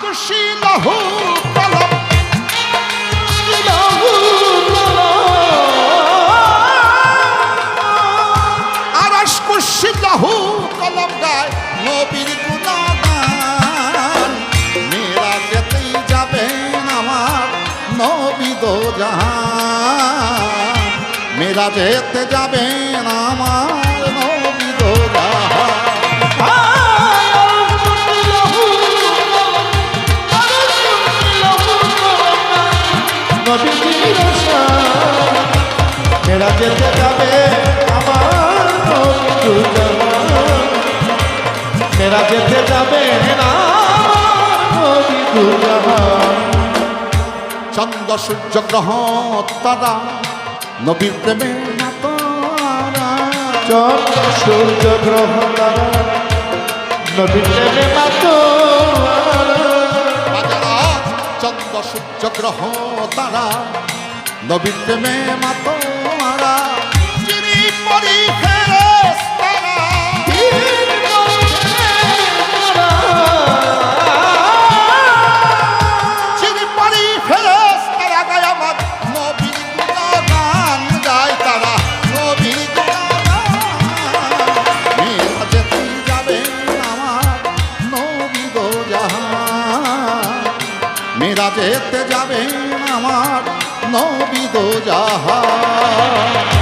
খুশি লাহু কলম আরশ খুশি লাহু কলম গায় নবীর গুণগান। মেরা যেতেই যাবেন আমার নবী দো জাহান। মেরা যেতে যাবেন আমার মেরা যেতে। চন্দ্র সূর্য গ্রহ তারা নবীর প্রেমে চন্দ্র সূর্য গ্রহ তারা প্রেমে মাতো চন্দ্র সূর্য গ্রহ তারা নবীর প্রেমে মাতারা যেতে যাবে আমার নবী দো জাহান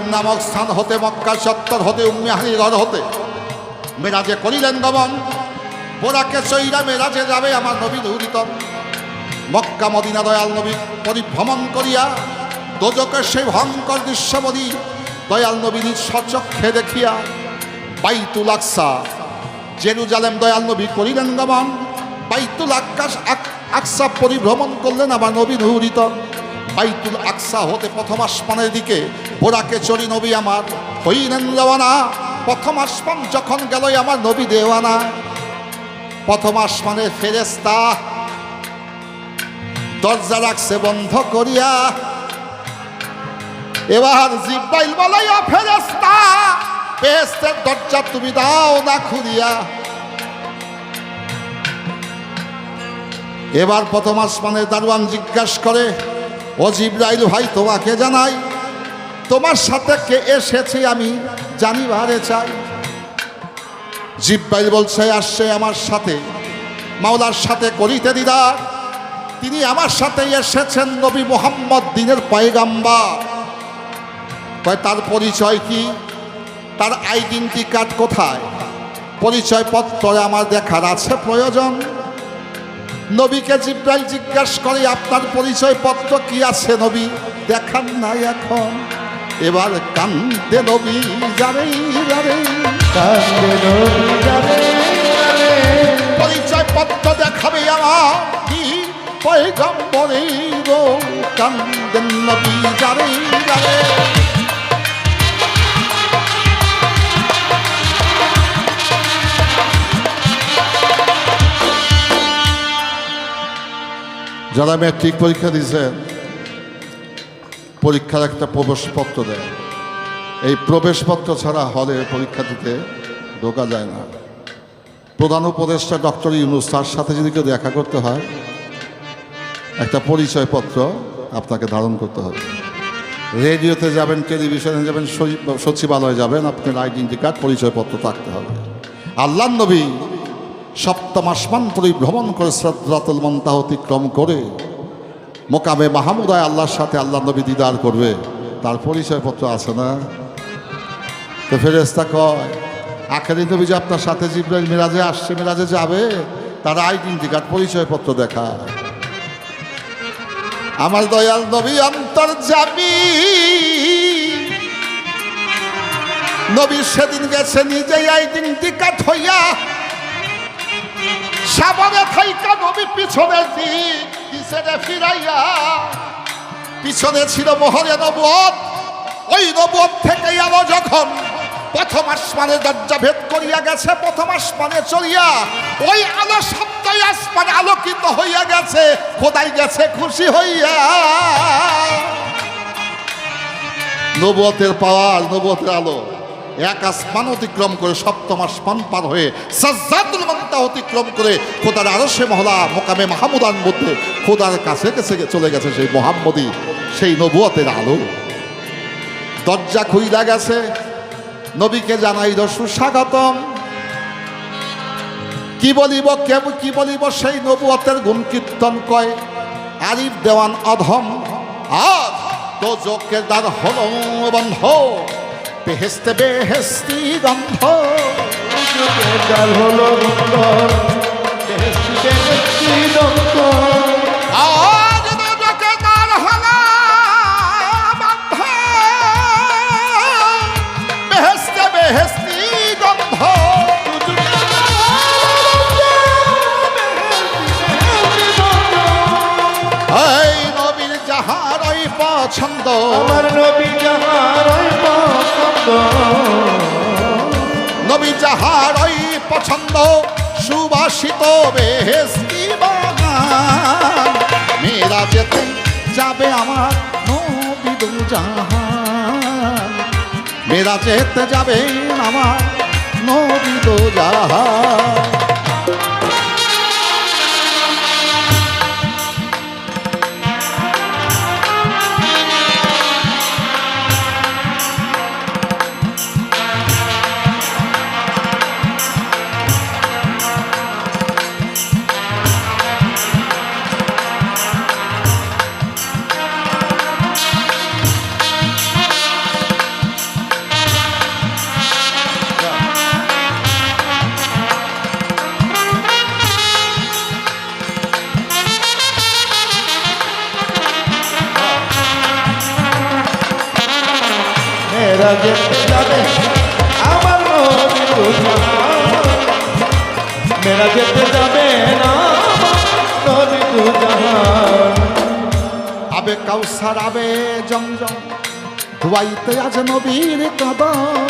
হাতেম নামক স্থান হতে মক্কা সত্তর হতে উম্মিহানি ঘর হতে। মেরাজে করিলেন গমন। বোরাকে চৈরা মেরাজে যাবে আমার নবী দৌরিতম মক্কা মদিনা দয়াল নবী পরিভ্রমণ করিয়া দোজকের সেই ভয়ঙ্কর দৃশ্যবদী দয়াল নবী নিজ সচক্ষে দেখিয়া বাইতুল আকসা, জেরুজালেম দয়াল নবী করিলেন গমন। বাইতুল আকাশ আকসা পরিভ্রমণ করলেন আমার নবী নুরিতম বাইতুল আকসা হতে প্রথম আসমানের দিকে। বোরাকে চড়ি নবী আমার, হইলেন রওয়ানা প্রথম আসমান যখন গেল আমার নবী দেওয়ানা। প্রথম আসমানের ফেরেস্তা দরজা রাখছে বন্ধ করিয়া। এবার জিব্বাইল বলাইয়া ফেরেস্তা বেহেস্তের দরজা তুমি দাও না খুলিয়া। এবার প্রথম আসমানের দারোয়ান জিজ্ঞাসা করে ও জিব্রাইল ভাই, তোমাকে জানাই, তোমার সাথে কে এসেছে আমি জানি জানিবারে চাই। জিব্রাইল বলছে, আসছে আমার সাথে, মাওলার সাথে করিতে দিদার। তিনি আমার সাথে এসেছেন নবী মোহাম্মদ দিনের পয়গাম্বা তার পরিচয় কি? তার আইডেন্টি কার্ড কোথায়? পরিচয় পত্র আমার দেখার আছে প্রয়োজন? নবীকে জিব্রাইল জিজ্ঞাসা করে আপনার পরিচয় পত্র কি আছে নবী? দেখান না এখন। এবার কান্দে নবী যাবে, যাবে। পরিচয় পত্র দেখাবে আমার কি কান্দেন নবী যারে যারা ম্যাট্রিক পরীক্ষা দিয়েছেন পরীক্ষার একটা প্রবেশপত্র দেয়। এই প্রবেশপত্র ছাড়া হলে পরীক্ষা দিতে ঢোকা যায় না। প্রধান উপদেষ্টা ডক্টর ইউনুস, তার সাথে যদি কেউ দেখা করতে হয়, একটা পরিচয়পত্র আপনাকে ধারণ করতে হবে। রেডিওতে যাবেন, টেলিভিশনে যাবেন সচিবালয়ে যাবেন, আপনার আইডেন্টি কার্ড, পরিচয়পত্র থাকতে হবে। আল্লাহ নবী সপ্তম আসমান পরিভ্রমণ করে শ্রদ্ধাতুল মন্তা অতিক্রম করে। মোকামে মাহমুদায় আল্লাহর সাথে আল্লাহ নবী দিদার করবে। তার পরিচয়পত্র আছে না? তো ফেরেস্তা কয়, আখেরি নবী যে আপনার সাথে জিব্রাইল মিরাজে আসছে, মিরাজে যাবে? তার আইডেন্টি কার্ড পরিচয়পত্র দেখা আমার দয়াল নবী অন্তর যাবি। নবী সেদিন গেছে নিজেই আইডেন্টি কার্ড হইয়া সাবরে থাইকা নবী পিছনে পিছনে ফিরাইয়া, পিছনে ছিল মোহরে নবত ওই নবুয়ত থেকে আলো যখন প্রথম আসমানে দরজা ভেদ করিয়া গেছে, প্রথম আসমানে চলিয়া, ওই আলো সপ্তাহে আসমানে আলোকিত হইয়া গেছে, খোদাই গেছে খুশি হইয়া। নবতের পাওয়ার, নবুয়তের আলো। এক আসমান অতিক্রম করে সপ্তম আসমান পার হয়ে সাজ্জাদুল মান্তা অতিক্রম করে খোদার আরও সে মহলা মোকামে মাহমুদান মধ্যে খোদার কাছে কাছে চলে গেছে সেই মোহাম্মদী, সেই নবুয়তের আলো। দরজা খুইলা গেছে। নবীকে জানাই সুস্বাগতম কি বলিব কেব কি বলিব, সেই নবুয়তের গুণ কীর্তন কয়। আরিফ দেওয়ান অধম। আর দোজকের দ্বার হল বন্ধ। বেহেস্তে বেহেস্তি গন্ধ। হলো বন্ধ বেহেশতি বেহেশতি দন্ত পছন্দ আমার নবী যাহার ওই পছন্দ। নবী যাহার ওই পছন্দ সুবাসিত বেহেস্তি বাগান। মেয়েরা যেতে যাবে আমার নবী দু জাহান। মেয়েরা যেতে যাবে আমার নবী দু জাহান। মেরা যেতে যাবে আমার নবী দুজাহান মেরা যেতে যাবে না নবী দুজাহান আবে কাউসার আবে জমজম ধুয়াইতে আজ নবীর কদম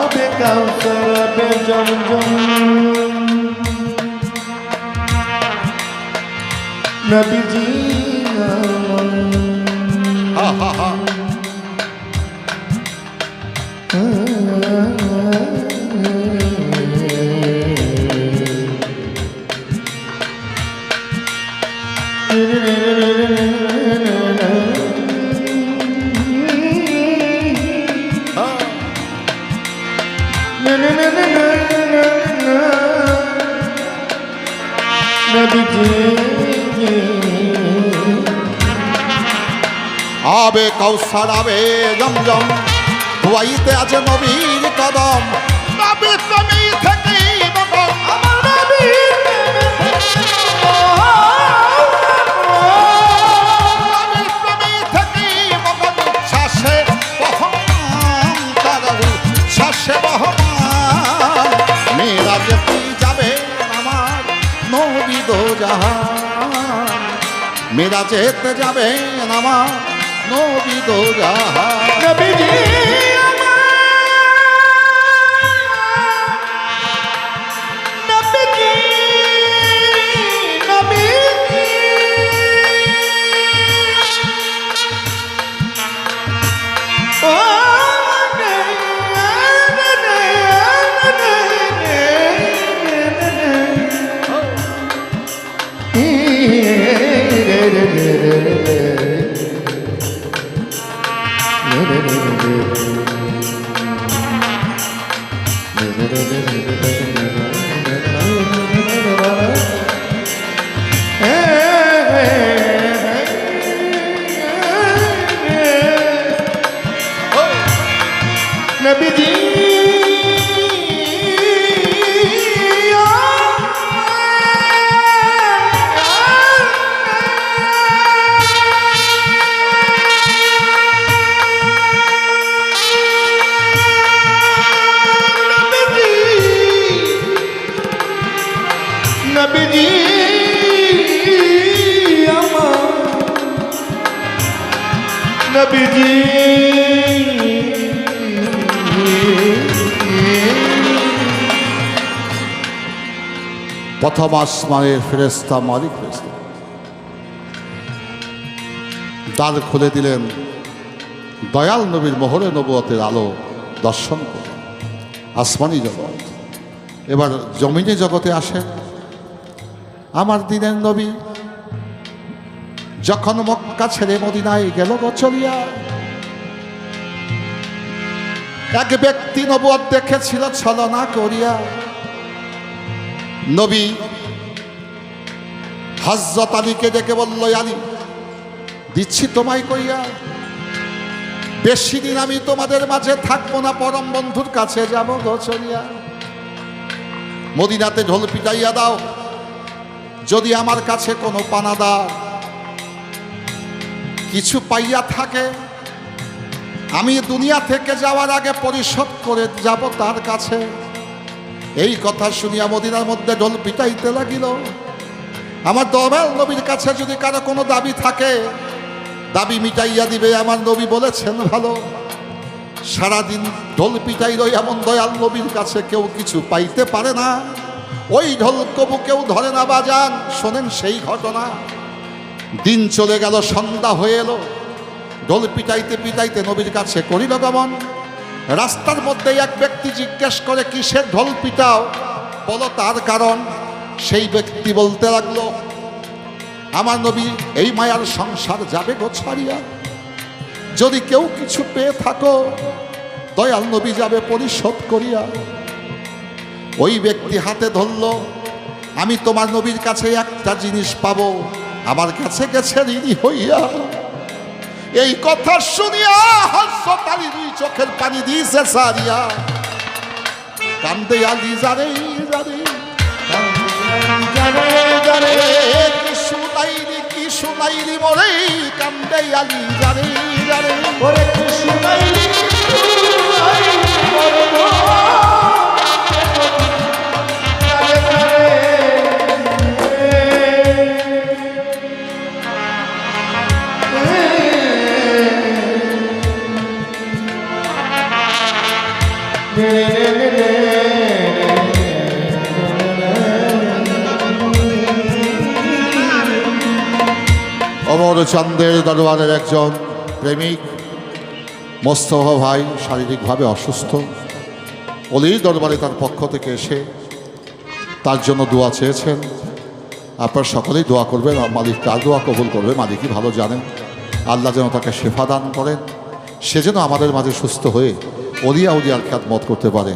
আবে কাউসার আবে জমজম। নবীজি আবে জমজম ধুয়াইতে আছে নবীর কদম। নবী তুমি থেকেই বকম আমার নবী নবী তুমি থেকেই বকম শ্বাসে বহমান তারারু শ্বাসে বহমান। মেয়েরা যেতে যাবে আমার নবী মেরা যেতে যাবে আমার নবী দো জাহান নবীজি নবীজি নবীজি ও নে নে প্রথম আসমানের ফেরেস্তা মালিক ফেরেস্তা দ্বার খুলে দিলেন। দয়াল নবীর মোহরে নবুয়তের আলো দর্শন করে আসমানি জগৎ। এবার জমিনে জগতে আসেন। আমার দিনের নবী। যখন মক্কা ছেড়ে মদিনায় গেল গো এক ব্যক্তি নবুয়ত দেখেছিল, ছলনা করিয়া, নবী হজরত আলীকে ডেকে বলল, আলী, দিচ্ছি তোমায় কইয়া, বেশি দিন আমি তোমাদের মাঝে থাকব না, পরম বন্ধুর কাছে যাব গো মদিনাতে ঢোল পিটাইয়া দাও যদি আমার কাছে কোনো পানা দাও কিছু পাইয়া থাকে, আমি দুনিয়া থেকে যাওয়ার আগে পরিশোধ করে যাব তার কাছে। এই কথা শুনিয়া মদিনার মধ্যে ঢোল পিটাইতে লাগিল। আমার দমেল নবীর কাছে যদি কারও কোনো দাবি থাকে, দাবি মিটাইয়া দিবে, আমার নবী বলেছেন ভালো। সারাদিন ঢোল পিটাইল এমন দয়াল নবীর কাছে কেউ কিছু পাইতে পারে না। ওই ঢোল কবু কেউ ধরে না বাজান। শোনেন সেই ঘটনা। দিন চলে গেল, সন্ধ্যা হয়ে এলো। ঢোল পিটাইতে পিটাইতে নবীর কাছে করিল গমন। রাস্তার মধ্যে এক ব্যক্তি জিজ্ঞেস করে, কিসের ঢোল পিটাও? বলো, তার কারণ। সেই ব্যক্তি বলতে লাগল, আমার নবী, এই মায়ার সংসার যাবে গো ছাড়িয়া। যদি কেউ কিছু পেয়ে থাকো, দয়াল নবী যাবে পরিশোধ করিয়া। ওই ব্যক্তি হাতে ধরল আমি তোমার নবীর কাছে একটা জিনিস পাব আমার কাছে গেছে ঋণী হইয়া এই কথা শুনিয়া হজরত আলী দুই চোখের পানি দিয়েছে সারিয়া কান্দে আলী জারে জারে কি শুনাইলি কি শুনাইলি মরে কান্দে আলী জারে জারে ওরে কৃষ্ণাই কৃষ্ণাই করব জানে অমর চন্দ্রের দরবারের একজন প্রেমিক, মোস্তফা ভাই শারীরিকভাবে অসুস্থ। অলির দরবারে তার পক্ষ থেকে এসে তার জন্য দোয়া চেয়েছেন। আপনার সকলেই দোয়া করবেন মালিক তার দোয়া কবুল করবে, মালিকই ভালো জানেন। আল্লাহ যেন তাকে শেফা দান করেন। সে যেন আমাদের মাঝে সুস্থ হয়ে অলিয়া উলিয়ার খ্যাত মত করতে পারে।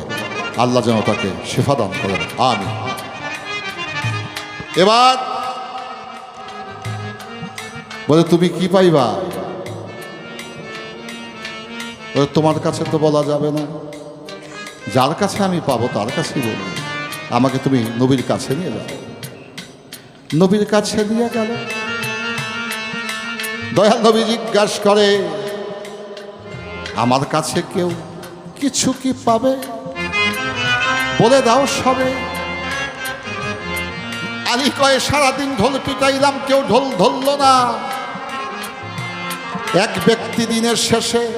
আল্লাহ যেন তাকে শেফা দান করেন। আমি এবার বলে, তুমি কি পাইবা? বলে, তোমার কাছে তো বলা যাবে না। যার কাছে আমি পাবো, তার কাছেই বলব। আমাকে তুমি নবীর কাছে নিয়ে যাও। নবীর কাছে নিয়ে গেল। দয়াল নবী জিজ্ঞাসা করে, আমার কাছে কেউ কিছু কি পাবে? বলে, দাও সবে। আলী কয়ে, সারাদিন ঢোল পিটাইলাম, কেউ ঢোল ধরল না। এক ব্যক্তি দিনের শেষে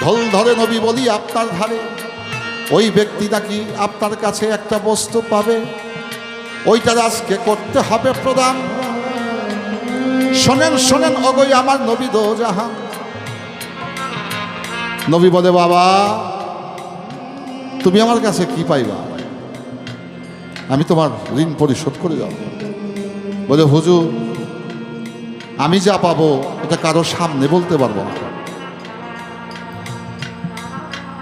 ঢোল ধরে নবী বলি আপনার ধারে। ওই ব্যক্তি নাকি আপনার কাছে একটা বস্তু পাবে। ওইটার আজকে করতে হবে প্রদান। শোনেন শোনেন অগই আমার নবী দো জাহান। নবী বলে, বাবা, তুমি আমার কাছে কি পাইবা? আমি তোমার ঋণ পরিশোধ করে যাব। বলে, হুজুর আমি যা পাবো এটা কারও সামনে বলতে পারব না।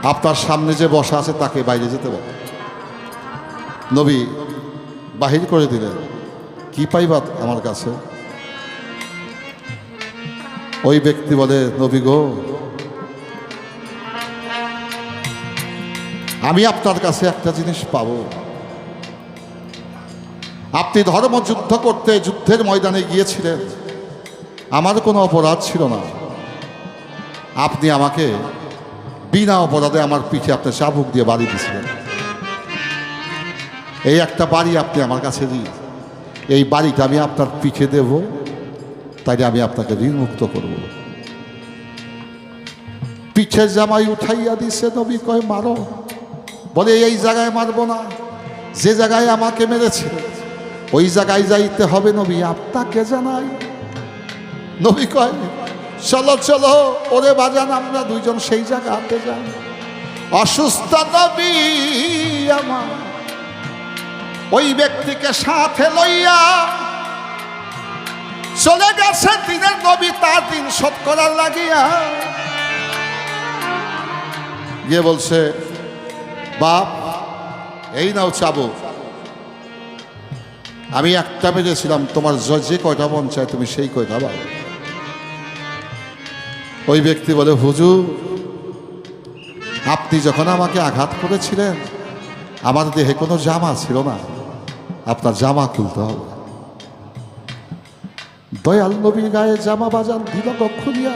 আপনার সামনে যে বসা আছে তাকে বাইরে যেতে বলো। নবী, বাহির করে দিলেন। কি পাইবা আমার কাছে? ওই ব্যক্তি বলে, নবী গো, আমি আপনার কাছে একটা জিনিস পাবো। আপনি ধর্মযুদ্ধ করতে যুদ্ধের ময়দানে গিয়েছিলেন। আমার কোনো অপরাধ ছিল না। আপনি আমাকে বিনা অপরাধে আমার পিঠে আপনি চাবুক দিয়ে বাড়ি দিয়েছিলেন। এই একটা বাড়ি আপনি আমার কাছে দিন। এই বাড়িটা আমি আপনার পিঠে দেব তাই আমি আপনাকে ঋণ মুক্ত করব। পিঠে জামাই উঠাইয়া দিছে, নবী কয়, মারো। বলে, এই জায়গায় মারবো না। যে জায়গায় আমাকে মেরেছে, ওই জায়গায় যাইতে হবে নবী, আপনাকে জানাই। নবী কয়, চলো চলো, ওরে বাজান, আমরা দুইজন সেই জায়গাতে যাই। অসুস্থ নবী আমার, ওই ব্যক্তিকে সাথে লইয়া চলে গেছে দিনের নবী, তার দিন শোধ করার লাগিয়া। গিয়ে বলছে, বাপ, এই নাও চাবো আমি একটা বেজেছিলাম তোমার যে কয়টা মন চায়, তুমি সেই কয়টা পাবে ওই ব্যক্তি বলে, হুজুর, আপনি যখন আমাকে আঘাত করেছিলেন আমার দেহে কোনো জামা ছিল না। আপনার জামা খুলতে হবে। দয়াল নবীর গায়ে জামা বাজান দিল গক্ষুরিয়া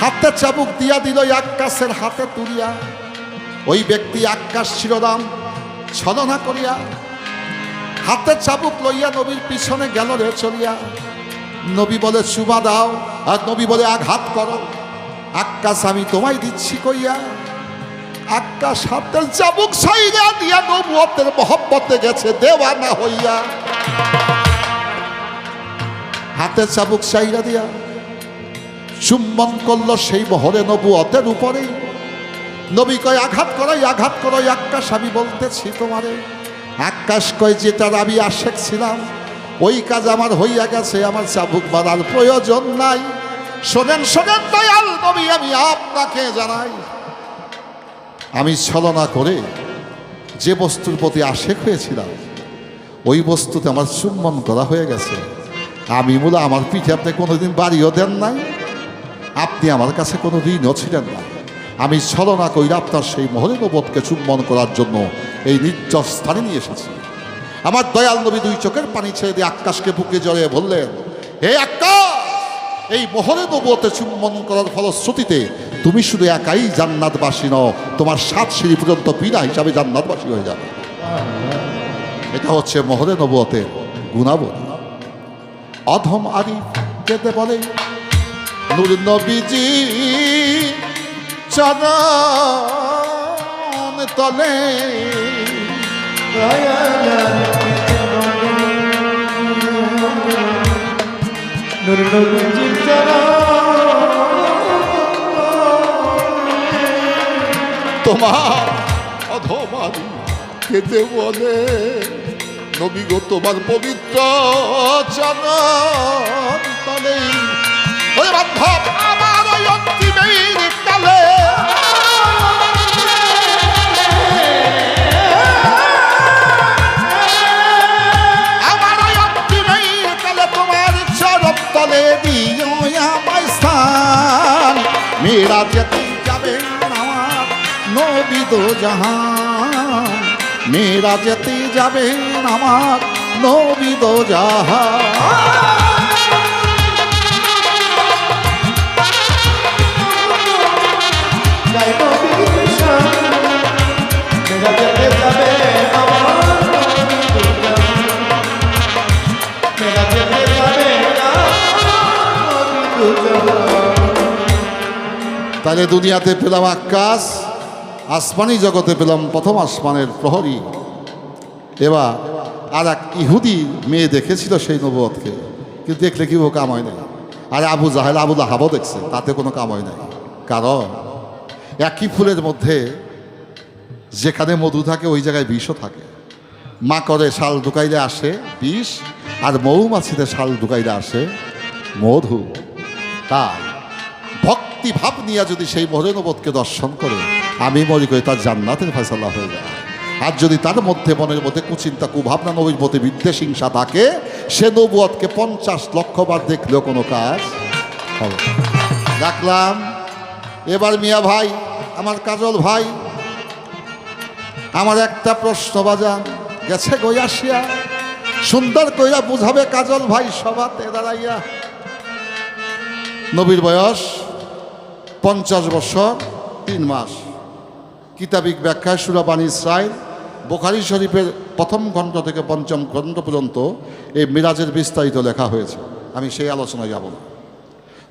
হাতে চাবুক দিয়া দিল আকাশের হাতে তুলিয়া। ওই ব্যক্তি আকাশ শিরোনাম ছলনা করিয়া হাতে চাবুক লইয়া নবীর পিছনে গেল রে চলিয়া। নবী বলে চুবা দাও আর নবী বলে আঘাত করো, আকাশ আমি তোমায় দিচ্ছি কইয়া, আকাশ হাতের চাবুক সাইরা দিয়া নবুয়তের মহব্বতে গেছে দেওয়ানা হইয়া। হাতের চাবুক সাইরা দিয়া চুম্বন করল সেই মহরে নবুয়তের উপরেই নবী কয়, আঘাত করাই আঘাত করো আকাশ আমি বলতেছি তোমারে। আকাশ কয়, যেটার আমি আশেক ছিলাম, ওই কাজ আমার হইয়া গেছে, আমার চাবুক মারার প্রয়োজন নাই। শোনেন শোনেন, দয়াল নবী, আমি আপনাকে জানাই। আমি ছলনা করে যে বস্তুর প্রতি আশেক হয়েছিলাম, ওই বস্তুতে আমার চুম্বন করা হয়ে গেছে। আমি মূলা আমার পিঠে আপনি কোনোদিন বাড়িও দেন নাই, আপনি আমার কাছে কোনো ঋণও ছিলেন না। আমি ছলনা কইরা আপনার সেই মহরেনবোধকে চুম্বন করার জন্য এই নির্জর স্থানে নিয়ে এসেছি। আমার দয়াল নবী দুই চোখের পানি ছেড়ে দিয়ে আকাশকে বুকে জড়িয়ে বললেন, হে আকাশ! এই মোহরে নবুয়তে চুম্বন করার ফলশ্রুতিতে তুমি শুধু একাই জান্নাতবাসী নও, তোমার সাত সিঁড়ি পর্যন্ত বিনা হিসাবে জান্নাতবাসী হয়ে যাবে। এটা হচ্ছে মোহরে নবুয়তের গুণাবলী। অধম আরিফ যেতে বলে, নূর নবীজি চরণ তলে নূর নবীজির তোমার অধমারি, খেতে বলে। নবী গো, তোমার পবিত্র চরণ তলে। ওরে বান্ধব আমার ওই অন্তিমের কালে আমার ওই অন্তিমের দো জাহান মেয়েরা যেতে যাবে আমার নবী দো জাহান। তাহলে দুনিয়াতে পেলাম আকাশ আসমানি জগতে পেলাম প্রথম আসমানের প্রহরী। এবার আর এক ইহুদি মেয়ে দেখেছিল সেই নবতকে কিন্তু দেখলে কি কাম হয় নাই। আর আবু জাহেল আবু লাহাবও দেখছে, তাতে কোনো কাম হয় নাই। কারণ একই ফুলের মধ্যে যেখানে মধু থাকে, ওই জায়গায় বিষও থাকে। মা করে শাল ঢুকাইলে আসে বিষ, আর মৌমাছিতে শাল ঢুকাইলে আসে মধু। তাই ভক্তি ভাব নিয়ে যদি সেই মরেনবোধকে দর্শন করে, আমি মনে করি তার জান্নাতের ফয়সালা হয়ে যায়। আর যদি তার মধ্যে মনের মধ্যে কুচিন্তা, কুভাবনা নবীর মধ্যে বিদ্বেষ হিংসা থাকে, সে নবুয়তকে পঞ্চাশ লক্ষ বার দেখলেও কোনো কাজ হবে। রাখলাম। এবার মিয়া ভাই, আমার কাজল ভাই, আমার একটা প্রশ্ন বাজান। গেছে গইয়াসিয়া সুন্দর কইরা বুঝাবে কাজল ভাই সবাতে দাঁড়াইয়া। নবীর বয়স পঞ্চাশ বছর, তিন মাস। কিতাবিক ব্যাখ্যায় সুরাবানী ইসরায়েল বোখারি শরীফের প্রথম খণ্ড থেকে পঞ্চম খণ্ড পর্যন্ত এই মিরাজের বিস্তারিত লেখা হয়েছে। আমি সেই আলোচনায় যাব না।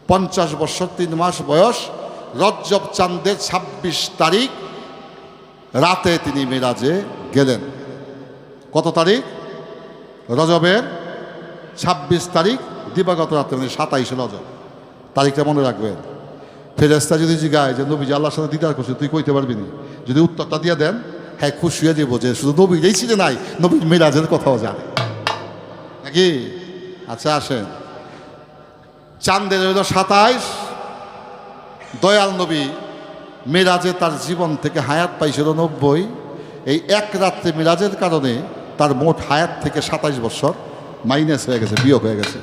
পঞ্চাশ বছর, তিন মাস বয়স, রজ্জব চান্দের ছাব্বিশ তারিখ, রাতে তিনি মিরাজে গেলেন। কত তারিখ? রজবের ছাব্বিশ তারিখ, দিবাগত রাতে মানে সাতাইশে রজব। তারিখটা মনে রাখবেন। ফেরেস্তা যদি জিগায় যে নবী আল্লাহর সাথে দিদার করছে তুই কইতে পারবি নি? যদি উত্তরটা দিয়ে দেন হ্যাঁ খুশি হয়ে যাব যে শুধু নবী, এই ছিল নাই নবী মিরাজের কথাও জানে। নাকি? আচ্ছা আসেন। চান্দের হইল সাতাইশ। দয়াল নবী মিরাজে তার জীবন থেকে হায়াত পাইছিল নব্বই। এই এক রাত্রে মিরাজের কারণে তার মোট হায়াত থেকে সাতাইশ বছর মাইনাস হয়ে গেছে, বিয়োগ হয়ে গেছে।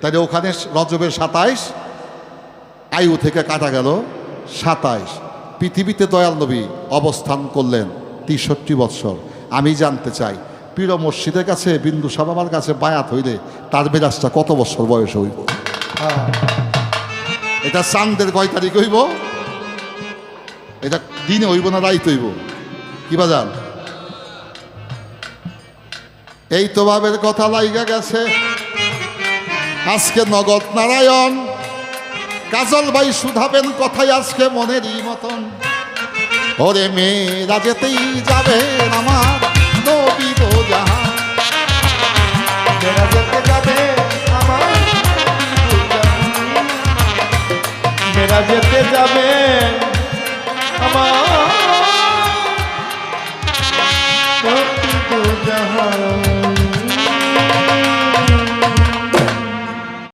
তাহলে ওখানে রজবের সাতাইশ আয়ু থেকে কাটা গেল সাতাইশ। পৃথিবীতে দয়াল নবী অবস্থান করলেন তেষট্টি বৎসর। আমি জানতে চাই পীর মসজিদের কাছে বিন্দু সাবাবার কাছে বায়াত হইলে তার মেরাজটা কত বছর বয়স হইব? এটা চান্দের কয় তারিখ হইব? এটা দিনে হইব না রাইত হইব? কি বাজান? এই তো ভাবের কথা লাইগা গেছে। আজকে নগদ নারায়ণ। কাজল ভাই শুধাবেন কথাই আজকে মনেরই মতন। ওরে মেয়েরা যেতেই যাবে আমার নবী তো যাহা যেতে যাবে আমার মেরা যেতে যাবে আমার